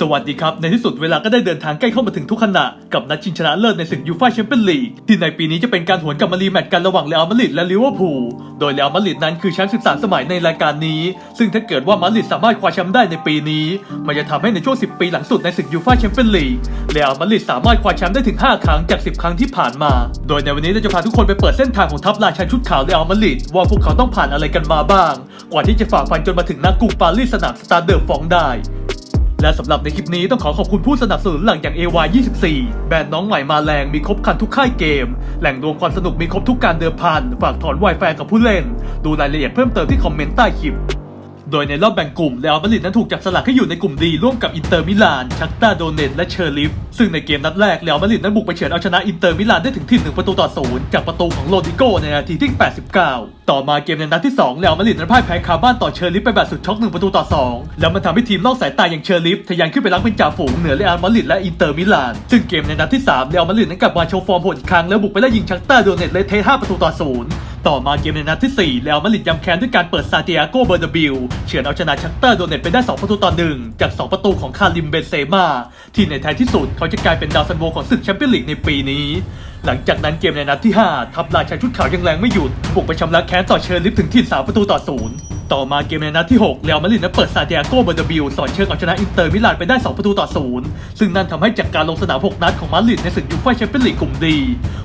สวัสดีครับ ในที่สุดเวลาก็ได้เดินทางใกล้เข้ามาถึงทุกขณะ กับนัดชิงชนะเลิศในศึกยูฟ่าแชมเปี้ยนลีกที่ในปีนี้จะเป็นการหวนกลับมารีแมตช์กันระหว่างเรอัลมาดริดและลิเวอร์พูลโดยเรอัลมาดริดนั้นคือแชมป์13 สมัยในรายการนี้ ซึ่งถ้าเกิดว่ามาดริดสามารถคว้าแชมป์ได้ในปีนี้ มันจะทำให้ในช่วง 10 ปีหลังสุดในศึกยูฟ่าแชมเปี้ยนลีกเรอัลมาดริดสามารถคว้าแชมป์ได้ถึง 5 ครั้งจาก 10 ครั้งที่ผ่านมา โดยในวันนี้เราจะพาทุกคนไปเปิดเส้นทางของทัพราชันชุดขาวเรอัลมาดริดว่าพวกเขาต้องผ่านอะไรกันมาบ้าง กว่าที่จะฝ่าฟันจนมาถึงนักกรุงปารีสสนามสตาร์เดอร์ฟองได้ และสำหรับในคลิปนี้ต้องขอขอบคุณผู้สนับสนุนหลังอย่าง AY24 แบรนด์น้องใหม่มาแรงมีครบครันทุกค่ายเกม แหล่งรวมความสนุกมีครบทุกการเดิมพัน ฝากถอนไวแฟกับผู้เล่น ดูรายละเอียดเพิ่มเติมที่คอมเมนต์ใต้คลิป โดยในรอบแบ่งกลุ่มเรอัลมาดริดนั้นถูกจับสลักให้อยู่ในกลุ่มดีร่วมกับอินเตอร์มิลานชักตาโดเนตและเชอร์ลิฟซึ่งในเกมนัดแรกเรอัลมาดริดนั้นบุกไปเฉือนเอาชนะอินเตอร์มิลานได้ถึงที่หนึ่งประตูต่อศูนย์จากประตูของโรดิโกในนาทีที่ 89 ต่อมาเกมในนัดที่2เรอัลมาดริดนั้นพ่ายแพ้คาบ้านต่อเชอร์ลิฟไปแบบสุดช็อกหนึ่งประตูต่อสองแล้วมันทำให้ทีมนอกสายตาอย่างเชอร์ลิฟทะยานขึ้นไปรักเป็นจ่าฝูงเหนือเรอัลมาดริดและอินเตอร์มิลานซึ่งเกมในนัดที่3เรอัลมาดริดนั้นกลับมาโชว์ฟอร์มโหดอีกครั้งแล้วบุกไปไล่ยิงชักตาโดเนตเลเทห้าประตูต่อศูนย์ ต่อมาเกมในนัดที่ 4 แล้วมาดริดยำแค้นด้วยการเปิดซาเตียโกเบอร์นาบิลเฉือนเอาชนะชักเตอร์โดเนตไปได้ 2 ประตูต่อหนึ่งจาก 2 ประตูของคาริมเบนเซม่าที่ในท้ายที่สุดเขาจะกลายเป็นดาวซันโวของศึกแชมเปี้ยนลีกในปีนี้ หลังจากนั้นเกมในนัดที่ 5 ทัพราชาชุดขาวยังแรงไม่หยุดบุกไปชำระแค้นต่อเชอร์ลิฟถึงที่3ประตูต่อศูนย์ ต่อมาเกมในนัดที่ 6 เรอัลมาดริดนั้นเปิดซาเตียโกบอร์นาบิลสอนเชิงเอาชนะอินเตอร์มิลานไปได้ 2 ประตูต่อศูนย์ซึ่งนั่นทำให้จากการลงสนาม 6 นัดของมาดริดในศึกยูฟ่าแชมเปี้ยนลีกกลุ่มดี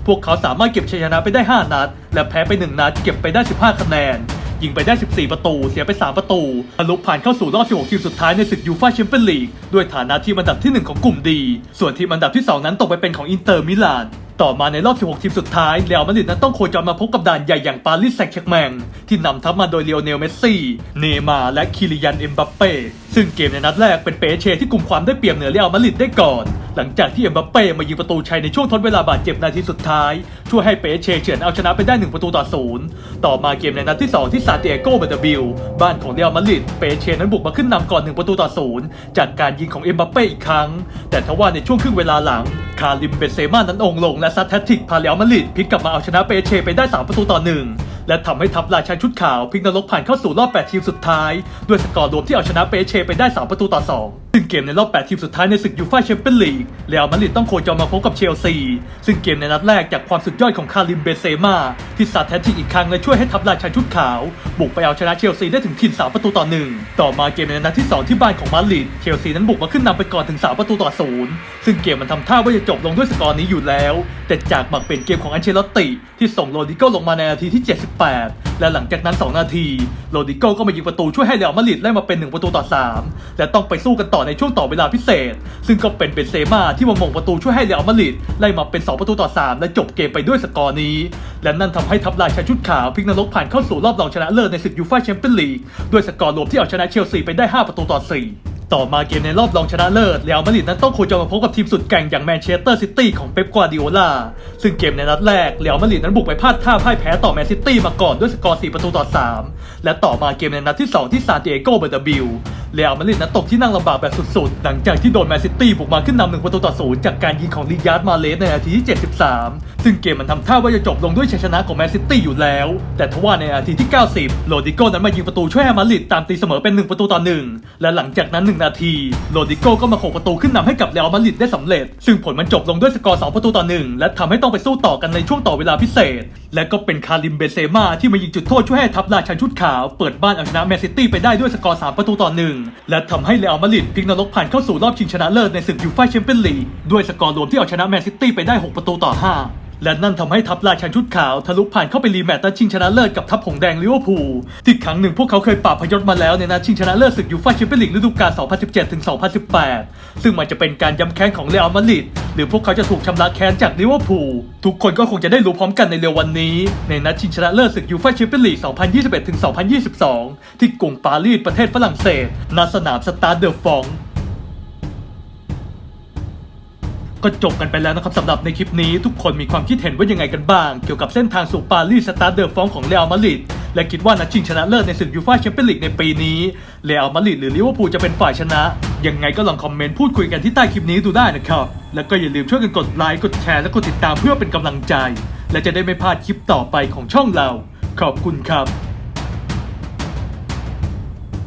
พวกเขาสามารถเก็บชัยชนะไปได้ 5 นัด และแพ้ไป 1 นัด เก็บไปได้ 15 คะแนน ยิงไปได้ 14 ประตู เสียไป 3 ประตูทะลุผ่านเข้าสู่รอบ 16 ทีมสุดท้ายในศึกยูฟ่าแชมเปี้ยนลีกด้วยฐานะทีมอันดับที่ 1 ของกลุ่มดี ส่วนทีมอันดับที่ 2 นั้นตกไปเป็นของอินเตอร์มิลาน ต่อมาในรอบ 16 ทีมสุดท้ายเรอัลมาดริดนั้นต้องโคจรมาพบกับด่านใหญ่อย่างปารีสแซงต์แชร์กแมงที่นำทัพมาโดยเลโอเนลเมสซี่ เนมาและคิริยันเอ็มบัปเป้ซึ่งเกมในนัดแรกเป็นเปเชที่กลุ่มความได้เปรียบเหนือเรอัลมาดริดได้ก่อน หลังจากที่เอ็มบัปเป้มายิงประตูชัยในช่วงทดเวลาบาดเจ็บนาทีสุดท้ายช่วยให้เปเช่เฉือนเอาชนะไปได้ 1 ประตูต่อศูนย์ต่อมาเกมในนัดที่ 2 ที่ซานติเอโกเบอร์นาบิลบ้านของเรอัลมาดริดเปเช่นั้นบุกมาขึ้นนำก่อน 1 ประตูต่อศูนย์จากการยิงของเอ็มบัปเป้อีกครั้ง แต่ทว่าในช่วงครึ่งเวลาหลัง คาริมเบเซม่านั้นองลง และซัดแฮตทริกพาเรอัลมาดริดพลิกกลับมาเอาชนะเปเช่ไปได้ 3 ประตูต่อหนึ่งและทำให้ทัพราชันชุดขาวพลิกนรกผ่านเข้าสู่รอบ 8 ทีมสุดท้าย ด้วยสกอร์รวมที่เอาชนะเปเช่ไปได้ 3 ประตูต่อ 2 ซึ่งเกมในรอบ 8 ทีมสุดท้ายในศึกยูฟ่าแชมเปี้ยนลีกเรอัลมาดริดต้องโคจรมาพบกับเชลซี ซึ่งเกมในนัดแรกจากความสุดยอดของคาริมเบเซมาที่ซัดแฮตทริอีกครั้งและช่วยให้ทัพราชันชุดขาว บุกไปเอาชนะเชลซีได้ถึงทีม3ประตูต่อหนึ่งต่อมาเกมในนัดที่2ที่บ้านของมาดริดเชลซีนั้นบุกมาขึ้นนำไปก่อนถึง3ประตูต่อศูนย์ซึ่งเกมมันทำท่าว่าจะจบลงด้วยสกอร์นี้อยู่แล้ว แต่จากหมักเป็นเกมของอันเชลอตติที่ส่งโรดิโกลงมาในนาทีที่ 78 และหลังจากนั้น 2 นาทีโรดิโกก็มายิงประตูช่วยให้เรอัลมาดริดไล่มาเป็น 1 ประตูต่อ 3 และต้องไปสู้กันต่อในช่วงต่อเวลาพิเศษ ซึ่งก็เป็นเบนเซม่าที่มามงประตูช่วยให้เรอัลมาดริดไล่มาเป็น 2 ประตูต่อ 3 และจบเกมไปด้วยสกอร์นี้ และนั่นทำให้ทัพรายชายชุดขาวพลิกนรกผ่านเข้าสู่รอบรองชนะเลิศในศึกยูฟ่าแชมเปี้ยนลีกด้วยสกอร์รวมที่เอาชนะเชลซีไปได้ 5 ประตูต่อ 4ต่อมาเกมในรอบรองชนะเลิศเรอัลมาดริดนั้นต้องโคจรมาพบกับทีมสุดแกร่งอย่างแมนเชสเตอร์ซิตี้ของเป๊ปกวาร์ดิโอลา ซึ่งเกมในนัดแรกเรอัลมาดริดนั้นบุกไปพลาดท่าพ่ายแพ้ต่อแมนซิตี้มาก่อนด้วยสกอร์ 4 ประตูต่อ 3 และต่อมาเกมในนัดที่ 2 ที่ซานติเอโกเบอร์นาบิล เรอัลมาดริดนั้นตกที่นั่งลำบากแบบสุดๆ หลังจากที่โดนแมนซิตี้บุกมาขึ้นนำหนึ่งประตูต่อศูนย์จากการยิงของลิยาร์ดมาเลสในนาทีที่ 73 ซึ่งเกมมันทำท่าว่าจะจบลงด้วยชัยชนะของแมนซิตี้อยู่แล้ว แต่ทว่าในนาทีที่ 90 โรดิโก้นั้นมายิงประตูช่วยให้มาดริดตามตีเสมอเป็น 1 ประตูต่อ 1 และหลังจากนั้น 1 นาที โรดิโก้ก็มาโขกประตูขึ้นนำให้กับเรอัลมาดริดได้สำเร็จ ซึ่งผลมันจบลงด้วยสกอร์2ประตูต่อ1และทำให้ต้องไปสู้ต่อกันในช่วงต่อเวลาพิเศษ และก็เป็นคาริมเบเซมาที่มายิงจุดโทษช่วยให้ทัพราชันชุดขาวเปิดบ้านเอาชนะแมนซิตี้ไปได้ด้วยสกอร์3ประตูต่อ1และทำให้เรอัลมาดริดพลิกนรกผ่านเข้าสู่รอบชิงชนะเลิศในศึกยูฟ่าแชมเปี้ยนลีกด้วยสกอร์รวมที่เอาชนะแมนซิตี้ไปได้ 6 ประตูต่อ 5 และนั่นทำให้ทัพราชันชุดขาวทะลุผ่านเข้าไปรีแมตช์นัดชิงชนะเลิศกับทัพหงแดงลิเวอร์พูลที่ครั้งหนึ่งพวกเขาเคยปราบพยศมาแล้วในนัดชิงชนะเลิศศึกยูฟ่าแชมเปี้ยนลีกฤดูกาล 2017-2018 ซึ่งมันจะเป็นการย้ำแค้นของเรอัลมาดริดหรือพวกเขาจะถูกชำระแค้นจากลิเวอร์พูลทุกคนก็คงจะได้รู้พร้อมกันในเร็ววันนี้ ในนัดชิงชนะเลิศศึกยูฟ่าแชมเปี้ยนลีก 2021-2022 ที่กรุงปารีสประเทศฝรั่งเศสณสนามสตาร์เดอร์ฟอง ก็จบกันไปแล้วนะครับสำหรับในคลิปนี้ทุกคนมีความคิดเห็นว่ายังไงกันบ้าง เกี่ยวกับเส้นทางสู่ปารีสสตาร์เดอร์ฟองของเรอัลมาดริดและคิดว่านัดชิงชนะเลิศในศึกยูฟ่าแชมเปี้ยนลีกในปีนี้เรอัลมาดริดหรือลิเวอร์พูลจะเป็นฝ่ายชนะ ยังไงก็ลองคอมเมนต์พูดคุยกันที่ใต้คลิปนี้ดูได้นะครับ แล้วก็อย่าลืมช่วยกันกดไลค์กดแชร์และกดติดตามเพื่อเป็นกำลังใจ และจะได้ไม่พลาดคลิปต่อไปของช่องเรา ขอบคุณครับ